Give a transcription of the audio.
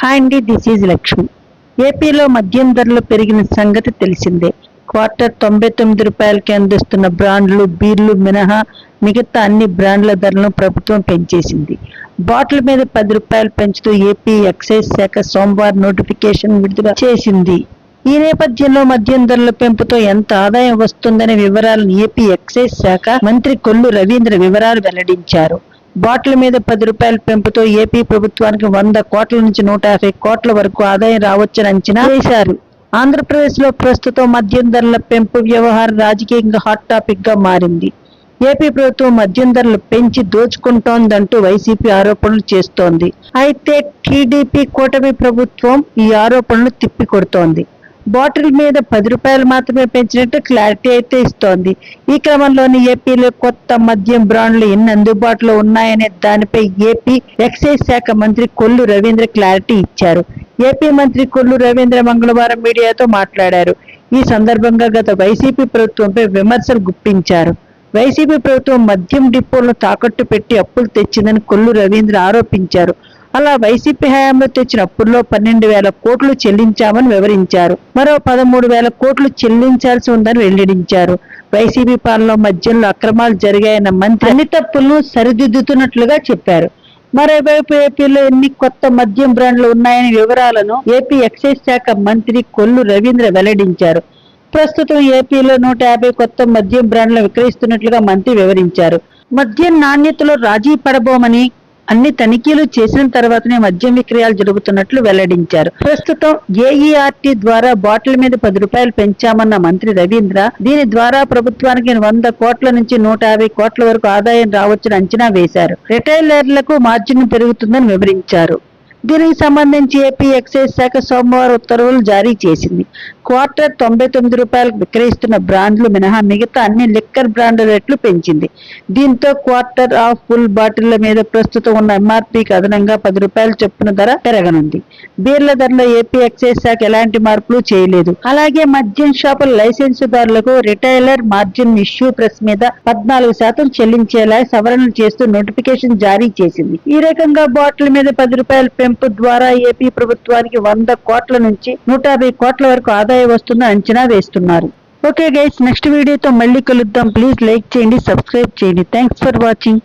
Hi అండి this is Lakshmi. ఏపీలో మద్యం ధరలు పెరిగిన సంగతి తెలిసిందే. క్వార్టర్ తొంభై తొమ్మిది రూపాయలకి అందిస్తున్న బ్రాండ్లు బీర్లు మినహా మిగతా అన్ని బ్రాండ్ల ధరలను ప్రభుత్వం పెంచేసింది. బాటిల్ మీద పది రూపాయలు పెంచుతూ ఏపీ ఎక్సైజ్ శాఖ సోమవారం నోటిఫికేషన్ విడుదల చేసింది. ఈ నేపథ్యంలో మద్యం ధరల పెంపుతో ఎంత ఆదాయం వస్తుందనే వివరాలను ఏపీ ఎక్సైజ్ శాఖ మంత్రి కొల్లు రవీంద్ర వివరాలు వెల్లడించారు. బాటిల్ మీద పది రూపాయల పెంపుతో ఏపీ ప్రభుత్వానికి వంద కోట్ల నుంచి నూట యాభై కోట్ల వరకు ఆదాయం రావచ్చని అంచనా వేశారు. ఆంధ్రప్రదేశ్లో ప్రస్తుతం మద్యం ధరల పెంపు వ్యవహారం రాజకీయంగా హాట్ టాపిక్గా మారింది. ఏపీ ప్రభుత్వం మద్యం ధరలు పెంచి దోచుకుంటోందంటూ వైసీపీ ఆరోపణలు చేస్తోంది. అయితే టీడీపీ కూటమి ప్రభుత్వం ఈ ఆరోపణలు తిప్పికొడుతోంది. బాటిల్ మీద పది రూపాయలు మాత్రమే పెంచినట్టు క్లారిటీ అయితే ఇస్తోంది. ఈ క్రమంలోని ఏపీలో కొత్త మద్యం బ్రాండ్లు ఎన్ని అందుబాటులో ఉన్నాయనే దానిపై ఏపీ ఎక్సైజ్ శాఖ మంత్రి కొల్లు రవీంద్ర క్లారిటీ ఇచ్చారు. ఏపీ మంత్రి కొల్లు రవీంద్ర మంగళవారం మీడియాతో మాట్లాడారు. ఈ సందర్భంగా గత వైసీపీ ప్రభుత్వంపై విమర్శలు గుప్పించారు. వైసీపీ ప్రభుత్వం మద్యం డిపోలను తాకట్టు పెట్టి అప్పులు తెచ్చిందని కొల్లు రవీంద్ర ఆరోపించారు. అలా వైసీపీ హయాంలో తెచ్చిన అప్పుల్లో పన్నెండు వేల కోట్లు చెల్లించామని వివరించారు. మరో పదమూడు వేల కోట్లు చెల్లించాల్సి ఉందని వెల్లడించారు. వైసీపీ పాలనలో మద్యంలో అక్రమాలు జరిగాయన్న మంత్రి అన్ని తప్పులను సరిదిద్దుతున్నట్లుగా చెప్పారు. మరోవైపు ఏపీలో ఎన్ని కొత్త మద్యం బ్రాండ్లు ఉన్నాయనే వివరాలను ఏపీ ఎక్సైజ్ శాఖ మంత్రి కొల్లు రవీంద్ర వెల్లడించారు. ప్రస్తుతం ఏపీలో నూట యాభై కొత్త మద్యం బ్రాండ్లు విక్రయిస్తున్నట్లుగా మంత్రి వివరించారు. మద్యం నాణ్యతలో రాజీ పడబోమని అన్ని తనిఖీలు చేసిన తర్వాతనే మద్యం విక్రయాలు జరుగుతున్నట్లు వెల్లడించారు. ప్రస్తుతం ఏఈఆర్టీ ద్వారా బాటిల్ మీద పది రూపాయలు పెంచామన్న మంత్రి రవీంద్ర దీని ద్వారా ప్రభుత్వానికి వంద కోట్ల నుంచి నూట యాభై కోట్ల వరకు ఆదాయం రావచ్చని అంచనా వేశారు. రిటైలర్లకు మార్జిన్ పెరుగుతుందని వివరించారు. దీనికి సంబంధించి ఏపీ ఎక్సైజ్ శాఖ సోమవారం ఉత్తర్వులు జారీ చేసింది. క్వార్టర్ తొంభై తొమ్మిది రూపాయలకు విక్రయిస్తున్న బ్రాండ్లు మినహా మిగతా అన్ని లిక్కర్ బ్రాండ్ల రేట్లు పెంచింది. దీంతో క్వార్టర్ ఆఫ్ ఫుల్ బాటిళ్ళ మీద ప్రస్తుతం ఉన్న ఎంఆర్పీకి అదనంగా పది రూపాయల చొప్పున ధర పెరగనుంది. బీర్ల ధరలో ఏపీ ఎక్సైజ్ శాఖ ఎలాంటి మార్పులు చేయలేదు. అలాగే మద్యం షాపుల లైసెన్సుదారులకు రిటైలర్ మార్జిన్ ఇష్యూ ప్రెస్ మీద పద్నాలుగు శాతం చెల్లించేలా సవరణలు చేస్తూ నోటిఫికేషన్ జారీ చేసింది. ఈ రకంగా బాటిల్ మీద పది రూపాయల పెంపు ద్వారా ఏపీ ప్రభుత్వానికి వంద కోట్ల నుంచి నూట యాభై కోట్ల వరకు ఆదాయం వస్తుందని అంచనా వేస్తున్నారు. ఓకే గైస్ నెక్స్ట్ వీడియోతో మళ్ళీ కలుద్దాం. ప్లీజ్ లైక్ చేయండి సబ్స్క్రైబ్ చేయండి. Thanks for watching